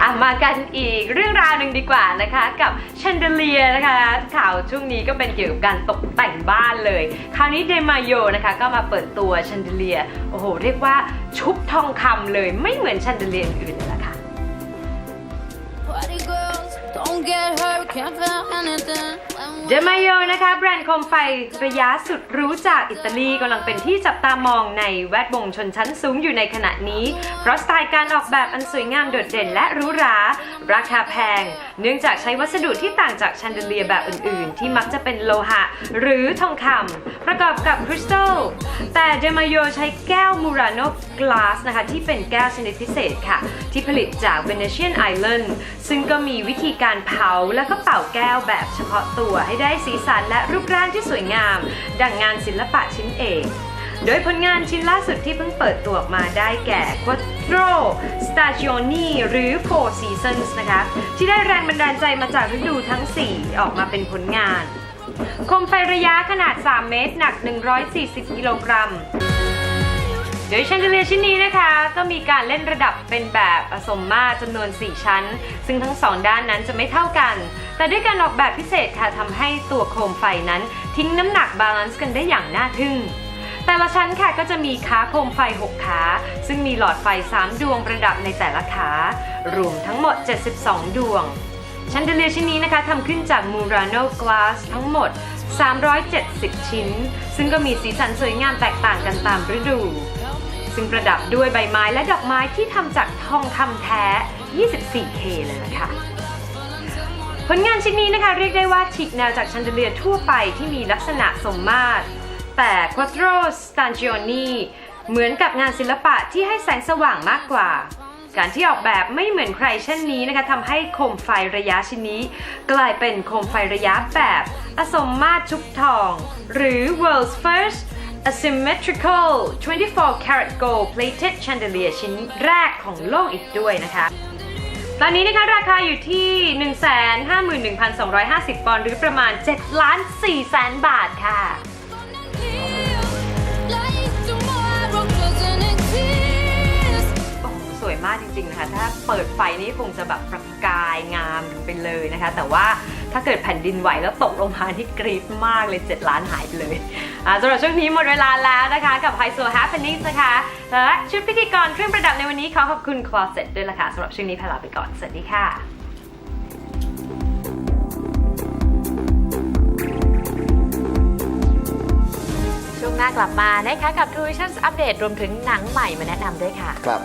อะมากันอีกเรื่องราวหนึ่งดีกว่านะคะ กับแชนเดเลียนะคะ ข่าวช่วงนี้ก็เป็นเกี่ยวกับการตกแต่งบ้านเลย คราวนี้เดมาโยนะคะ ก็มาเปิดตัวแชนเดเลียโอ้โห เรียกว่าชุบทองคำเลยไม่เหมือนแชนเดเลียอื่นเลยละค่ะ Party girls, don't get hurt, can't feel anything. เดมาโยนะคะแบรนด์โคมไฟระยะสุดรู้จากอิตาลีกำลังเป็นที่จับตามองในแวดวงชนชั้นสูงอยู่ในขณะนี้ เพราะสไตล์การออกแบบอันสวยงามโดดเด่นและหรูหรา ราคาแพง เนื่องจากใช้วัสดุที่ต่างจากแชนเดเลียแบบอื่นๆ ที่มักจะเป็นโลหะ หรือทองคำประกอบกับคริสตัลแต่เดมาโยใช้แก้วมูราโนกลาสนะคะที่เป็นแก้วชนิดพิเศษค่ะ ที่ผลิตจากเวเนเชียนไอแลนด์ซึ่งก็มีวิธีการเผาและก็เป่าแก้วแบบเฉพาะตัวให้ได้สีสันและรูปร่างที่สวยงาม ดังงานศิลปะชิ้นเอก โดยผลงานชิ้นล่าสุดที่เพิ่งเปิดตัวออกมาได้แก่ Quattro Stagioni หรือ Four Seasons นะคะ ที่ได้แรงบันดาลใจมาจากฤดูทั้ง 4 ออกมาเป็นผลงานโคมไฟระยะขนาด 3 เมตร หนัก 140 กิโลกรัม โดยแชนเดเลียชิ้นนี้นะคะ ก็มีการเล่นระดับเป็นแบบผสมมาจำนวน 4 ชั้น ซึ่งทั้งสองด้านนั้นจะไม่เท่ากัน แต่ด้วยการออกแบบพิเศษค่ะทำให้ตัวโคมไฟนั้น ทิ้งน้ำหนักบาลานซ์กันได้อย่างน่าทึ่งแต่ละชั้นค่ะก็จะมีขาโคมไฟ 6 ขา ซึ่งมีหลอดไฟ 3 ดวงประดับในแต่ละขา รวมทั้งหมด 72 ดวง ชันเดเลียชิ้นนี้นะคะทำขึ้นจากมูราโนกลาสทั้งหมด 370 ชิ้น ซึ่งก็มีสีสันสวยงามแตกต่างกันตามฤดู ซึ่งประดับด้วยใบไม้และดอกไม้ที่ทำจากทองคำแท้ 24K เลยล่ะค่ะผลงานชิ้นนี้นะคะเรียกได้ว่าฉีกแนวจากแชนเดเลียทั่วไปที่มีลักษณะสมมาตร แต่ Quattro Stagioni เหมือนกับงานศิลปะที่ให้แสงสว่างมากกว่า การที่ออกแบบไม่เหมือนใครเช่นนี้นะคะทำให้โคมไฟระยะชิ้นนี้ กลายเป็นโคมไฟระยะแบบ อสมมาตรชุบทอง หรือ world's first asymmetrical 24 karat gold plated chandelier ชิ้นแรกของโลกอีกด้วยนะคะ ตอนนี้นะคะราคาอยู่ที่ 151,250 ปอนด์หรือประมาณ7ล้าน4แสนบาทค่ะ like tomorrow doesn't exist. โอ้โหสวยมากจริงๆนะคะ ถ้าเปิดไฟนี่คงจะแบบประกายงามไปเลยนะคะ แต่ว่า ถ้าเกิดแผ่นดินไหวแล้วตกลงมาที่กรี๊ดมากเลย 7 ล้านหายไปเลยสำหรับช่วงนี้หมดเวลาแล้วนะคะ กับ h i s o Happenings นะคะและชุดพิธีกรเครื่องประดับในวันนี้ขอขอบคุณ Closet ด้วยล่ะค่ะสำหรับช่วงนี้พาลาไปก่อน สวัสดีค่ะช่วงหน้ากลับมานะคะกับ True Visions อัปเดตรวมถึงหนังใหม่มาแนะนำด้วยค่ะ ครับ